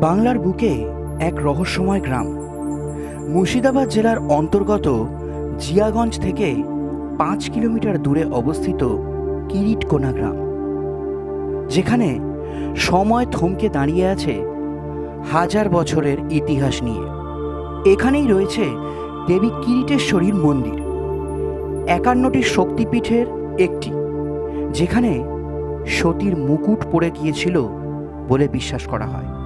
বাংলার বুকে এক রহস্যময় গ্রাম। মুর্শিদাবাদ জেলার অন্তর্গত জিয়াগঞ্জ থেকে পাঁচ কিলোমিটার দূরে অবস্থিত কিরিটকোনা গ্রাম। যেখানে সময় থমকে দাঁড়িয়ে আছে হাজার বছরের ইতিহাস নিয়ে। এখানেই রয়েছে দেবী কিরিটেশ্বরীর মন্দির। একান্নটি শক্তিপীঠের একটি, যেখানে সতীর মুকুট পড়ে গিয়েছিল বলে বিশ্বাস করা হয়।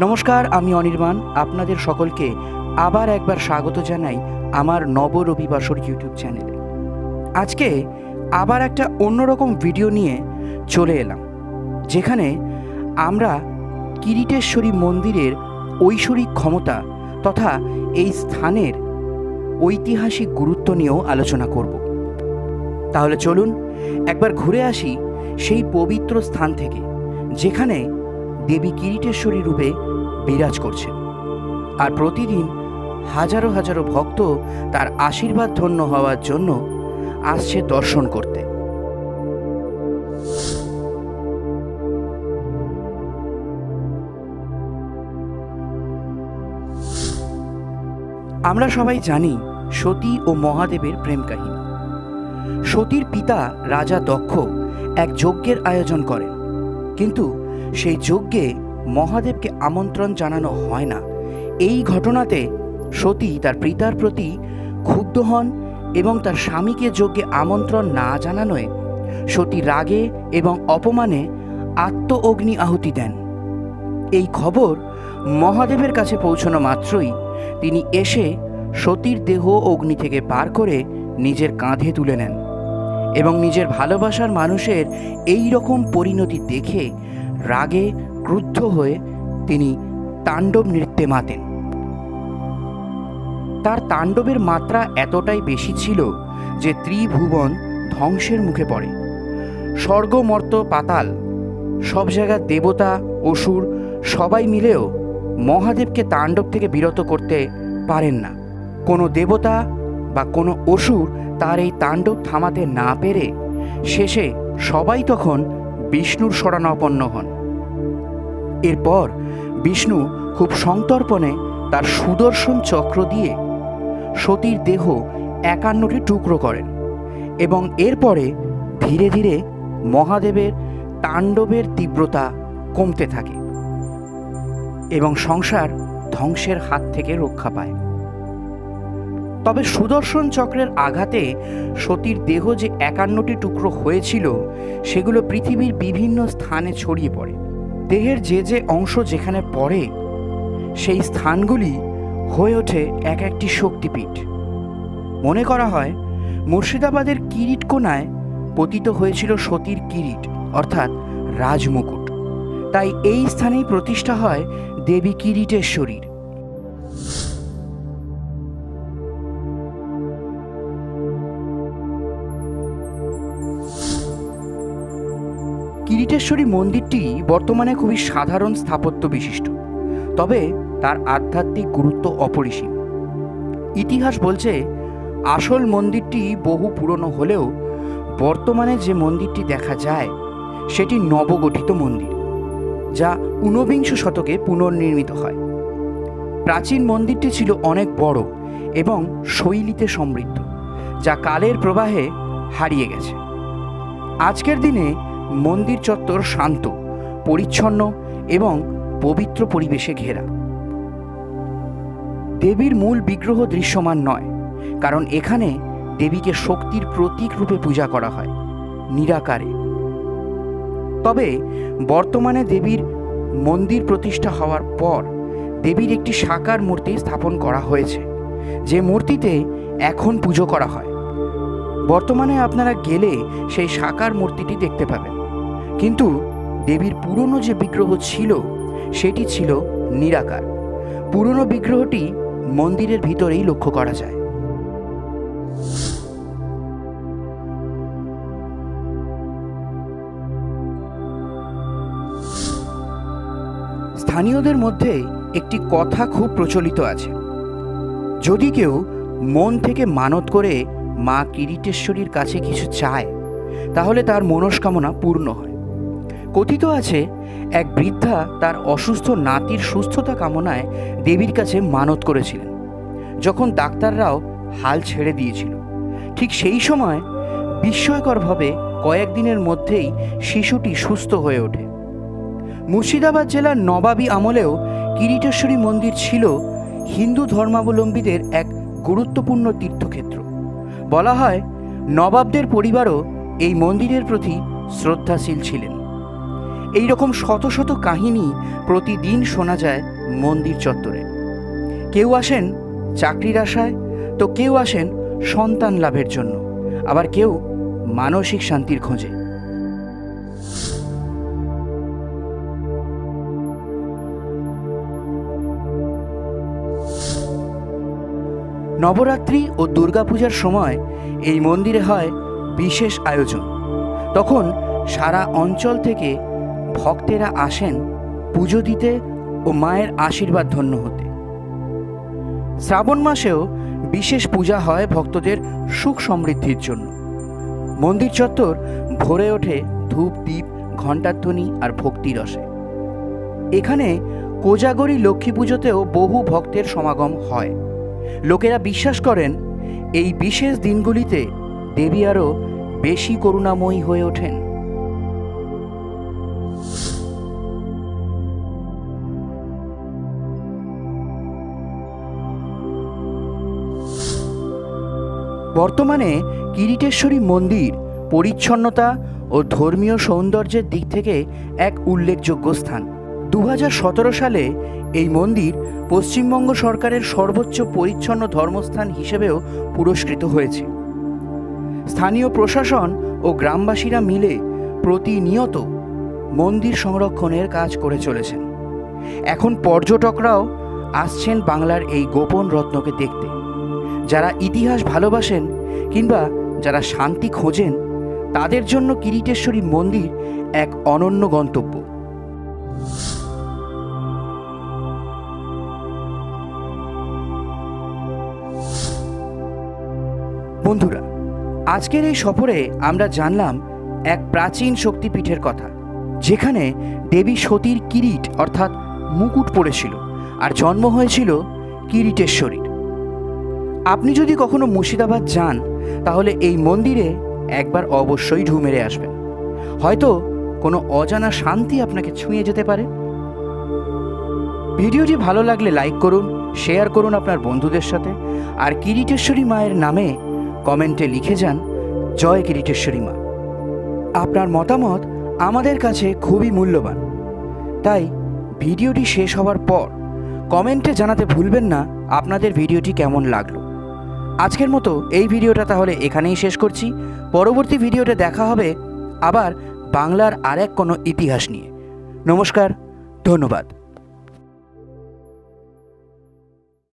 নমস্কার, আমি অনির্বাণ। আপনাদের সকলকে আবার একবার স্বাগত জানাই আমার নব রবিবাসর ইউটিউব চ্যানেলে। আজকে আবার একটা অন্যরকম ভিডিও নিয়ে চলে এলাম, যেখানে আমরা কিরিটেশ্বরী মন্দিরের ঐশ্বরিক ক্ষমতা তথা এই স্থানের ঐতিহাসিক গুরুত্ব নিয়েও আলোচনা করব। তাহলে চলুন, একবার ঘুরে আসি সেই পবিত্র স্থান থেকে, যেখানে দেবী কিরিটেশ্বরী রূপে বিরাজ করছেন। আর প্রতিদিন হাজারো হাজারো ভক্ত তার আশীর্বাদ ধন্য হওয়ার জন্য আসছে দর্শন করতে। আমরা সবাই জানি সতী ও মহাদেবের প্রেম কাহিনী। সতীর পিতা রাজা দক্ষ এক যজ্ঞের আয়োজন করেন। কিন্তু সেই যজ্ঞে মহাদেবকে আমন্ত্রণ জানানো হয় না। এই ঘটনাতে সতী তার পিতার প্রতি ক্ষুব্ধ হন এবং তার স্বামীকে যজ্ঞে আমন্ত্রণ না জানানোয় সতী রাগে এবং অপমানে আত্ম অগ্নি আহুতি দেন। এই খবর মহাদেবের কাছে পৌঁছানো মাত্রই তিনি এসে সতীর দেহ অগ্নি থেকে বার করে নিজের কাঁধে তুলে নেন এবং নিজের ভালোবাসার মানুষের এই রকম পরিণতি দেখে রাগে ক্রুদ্ধ হয়ে তিনি তাণ্ডব নৃত্যে মাতেন। তার তাণ্ডবের মাত্রা এতটাই বেশি ছিল যে ত্রিভুবন ধ্বংসের মুখে পড়ে। স্বর্গ, মর্ত, পাতাল, সব জায়গার দেবতা, অসুর, সবাই মিলেও মহাদেবকে তাণ্ডব থেকে বিরত করতে পারেন না। কোনো দেবতা বা কোনো অসুর তার এই তাণ্ডব থামাতে না পেরে শেষে সবাই তখন বিষ্ণুর শরণাপন্ন হন। এরপর বিষ্ণু খুব সন্তর্পণে তার সুদর্শন চক্র দিয়ে সতীর দেহ একান্নটি টুকরো করেন এবং এরপরে ধীরে ধীরে মহাদেবের তাণ্ডবের তীব্রতা কমতে থাকে এবং সংসার ধ্বংসের হাত থেকে রক্ষা পায়। তবে সুদর্শন চক্রের আঘাতে সতীর দেহ যে একান্নটি টুকরো হয়েছিল, সেগুলো পৃথিবীর বিভিন্ন স্থানে ছড়িয়ে পড়ে। দেহের যে যে অংশ যেখানে পড়ে, সেই স্থানগুলি হয়ে ওঠে এক একটি শক্তিপীঠ। মনে করা হয়, মুর্শিদাবাদের কিরিট কোনায় পতিত হয়েছিল সতীর কিরিট, অর্থাৎ রাজমুকুট। তাই এই স্থানেই প্রতিষ্ঠা হয় দেবী কিরিটেশ্বরীর। কিরিটেশ্বরী মন্দিরটি বর্তমানে খুবই সাধারণ স্থাপত্য বিশিষ্ট, তবে তার আধ্যাত্মিক গুরুত্ব অপরিসীম। ইতিহাস বলছে, আসল মন্দিরটি বহু পুরনো হলেও বর্তমানে যে মন্দিরটি দেখা যায়, সেটি নবগঠিত মন্দির, যা ঊনবিংশ শতকে পুনর্নির্মিত হয়। প্রাচীন মন্দিরটি ছিল অনেক বড় এবং শৈলীতে সমৃদ্ধ, যা কালের প্রবাহে হারিয়ে গেছে। আজকের দিনে মন্দির চত্বর শান্ত, পরিচ্ছন্ন এবং পবিত্র পরিবেশে ঘেরা। দেবীর মূল বিগ্রহ দৃশ্যমান নয়, কারণ এখানে দেবীকে শক্তির প্রতীক রূপে পূজা করা হয়, নিরাকারে। তবে বর্তমানে দেবীর মন্দির প্রতিষ্ঠা হওয়ার পর দেবীর একটি সাকার মূর্তি স্থাপন করা হয়েছে, যে মূর্তিতে এখন পুজো করা হয়। বর্তমানে আপনারা গেলে সেই সাকার মূর্তিটি দেখতে পাবেন। কিন্তু দেবীর পুরনো যে বিগ্রহ ছিল, সেটি ছিল নিরাকার। পুরনো বিগ্রহটি মন্দিরের ভিতরেই লক্ষ্য করা যায়। স্থানীয়দের মধ্যে একটি কথা খুব প্রচলিত আছে। যদি কেউ মন থেকে মানত করে মা কিরিটেশ্বরীর কাছে কিছু চায়, তাহলে তার মনস্কামনা পূর্ণ হয়। কথিত আছে, এক বৃদ্ধা তার অসুস্থ নাতির সুস্থতা কামনায় দেবীর কাছে মানত করেছিলেন। যখন ডাক্তাররাও হাল ছেড়ে দিয়েছিল। ঠিক সেই সময় বিস্ময়করভাবে কয়েকদিনের মধ্যেই শিশুটি সুস্থ হয়ে ওঠে। মুর্শিদাবাদ জেলার নবাবী আমলেও কিরিটেশ্বরী মন্দির ছিল হিন্দু ধর্মাবলম্বীদের এক গুরুত্বপূর্ণ তীর্থক্ষেত্র। বলা হয়, নবাবদের পরিবারও এই মন্দিরের প্রতি শ্রদ্ধাশীল ছিলেন। এই রকম শত শত কাহিনী প্রতিদিন শোনা যায় মন্দির চত্বরে। কেউ আসেন চাকরির আশায়, তো কেউ আসেন সন্তান লাভের জন্য। আবার কেউ মানসিক শান্তির খোঁজে। নবরাত্রি ও দুর্গাপূজার সময় এই মন্দিরে হয় বিশেষ আয়োজন। তখন সারা অঞ্চল থেকে ভক্তেরা আসেন পুজো দিতে ও মায়ের আশীর্বাদ ধন্য হতে। শ্রাবণ মাসেও বিশেষ পূজা হয় ভক্তদের সুখ সমৃদ্ধির জন্য। মন্দির চত্বর ভরে ওঠে ধূপ দ্বীপ ঘণ্টাধ্বনি আর ভক্তিরসে এখানে কোজাগরী লক্ষ্মী পুজোতেও বহু ভক্তের সমাগম হয়। লোকেরা বিশ্বাস করেন, এই বিশেষ দিনগুলিতে দেবী আরও বেশি করুণাময়ী হয়ে ওঠেন। বর্তমানে কিরিটেশ্বরী মন্দির পরিচ্ছন্নতা ও ধর্মীয় সৌন্দর্যের দিক থেকে এক উল্লেখযোগ্য স্থান। দু হাজার সতেরো সালে এই মন্দির পশ্চিমবঙ্গ সরকারের সর্বোচ্চ পরিচ্ছন্ন ধর্মস্থান হিসেবেও পুরস্কৃত হয়েছে। স্থানীয় প্রশাসন ও গ্রামবাসীরা মিলে প্রতিনিয়ত মন্দির সংরক্ষণের কাজ করে চলেছেন। এখন পর্যটকরাও আসছেন বাংলার এই গোপন রত্নকে দেখতে। যারা ইতিহাস ভালোবাসেন কিংবা যারা শান্তি খোঁজেন, তাদের জন্য কিরিটেশ্বরী মন্দির এক অনন্য গন্তব্য। বন্ধুরা, আজকের এই সফরে আমরা জানলাম এক প্রাচীন শক্তিপীঠের কথা, যেখানে দেবী সতীর কিরিট অর্থাৎ মুকুট পড়েছিল, আর জন্ম হয়েছিল কিরিটেশ্বরীর। আপনি যদি কখনো মুর্শিদাবাদ যান, তাহলে এই মন্দিরে একবার অবশ্যই ঢু মেরে আসবেন। হয়তো কোনো অজানা শান্তি আপনাকে ছুঁয়ে যেতে পারে। ভিডিওটি ভালো লাগলে লাইক করুন, শেয়ার করুন আপনার বন্ধুদের সাথে, আর কিরিটেশ্বরী মায়ের নামে কমেন্টে লিখে যান, জয় কিরিটেশ্বরী মা। আপনার মতামত আমাদের কাছে খুবই মূল্যবান। তাই ভিডিওটি শেষ হওয়ার পর কমেন্টে জানাতে ভুলবেন না আপনাদের ভিডিওটি কেমন লাগল। আজকের মতো এই ভিডিওটা তাহলে এখানেই শেষ করছি। পরবর্তী ভিডিওতে দেখা হবে আবার বাংলার আরেক কোনো ইতিহাস নিয়ে। নমস্কার, ধন্যবাদ।